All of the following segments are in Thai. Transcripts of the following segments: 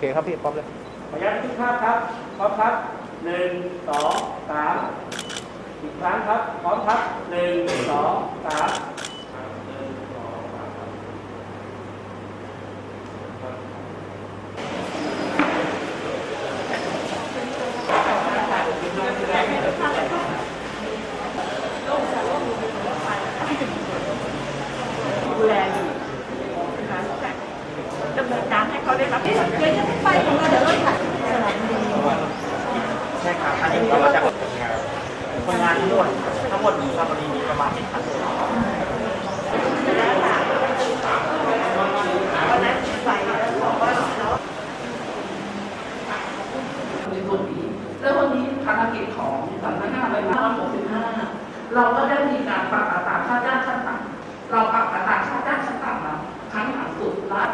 เคครับพี่พร้อมเลยขออนุญาตทุกภาพครับพร้อมครับหนึ่งสองสามอีกครั้งครับพร้อมครับหนึ่งสองสามดูแลอยู่นะคะดำเนินการให้ เขาได้รับเดี๋ยวจะไปของเราเดี๋ยวเราถ่ายใช่ครับอันนี้เราจะคนงานทั้งหมดทั้งหมดมีครับวันนี้มีประมาณสิบท่านวันนั้นไปแล้วบอกว่าเราในส่วนนี้แล้ววันนี้ภารกิจของสำนักงานใบไม้65เราก็ได้มีการปรับอัตราค่าจ้างขั้นต่ำเราปรับอัตราค่าจ้างขั้นต่ำมาครั้งหลังสุดแล้ว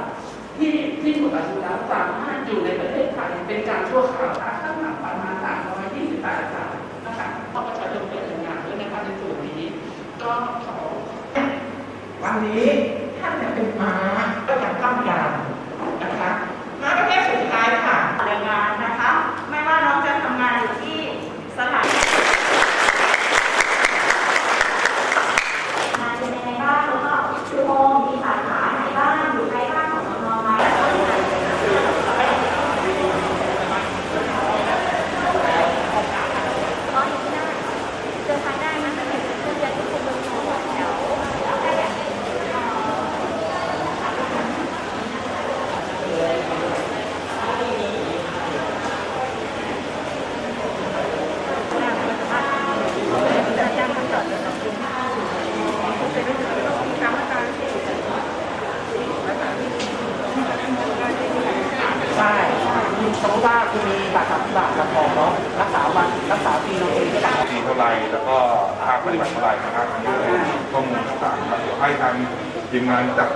ที่ที่สุดอายุแล้วสามารถอยู่ในประเทศไทยเป็นการชั่วคราวค่าขั้งหลักประมาณ328บาทนะคะเพราะประชาชนเป็นอย่างงานด้วยนะคะในส่วนนี้ ก็ขอวันนี้ท่านเนี่ยเป็นมาก็จะตั้งยามนะคะม้าประเภทสุดท้ายค่ะ แรงงานนะคะ ไม่ว่าน้องจะทำงานอยู่ที่สถานงานเป็นยังไงบ้างแล้วก็คือโฮมมีสาขาไหนบ้างอยู่ใกล้บ้านของน้องๆไหม ก็อยู่ที่ได้เจอทางได้นะแต่เป็นเพื่อนที่คุณเมืองทองแถวแค่แบบจะย่างมาจอดกับคุณเป็นเรื่องที่ทำให้การ ใช่ สมมติว่าคุณมีบัตรสามสิบบาทรับรองเนาะรักษาวันรักษาปีเราเองก็ได้ปีเท่าไรแล้วก็ภาปฏิบัติเท่าไรนะครับข้อมูลต่างๆครับเดี๋ยวให้ทางทีมงานจัด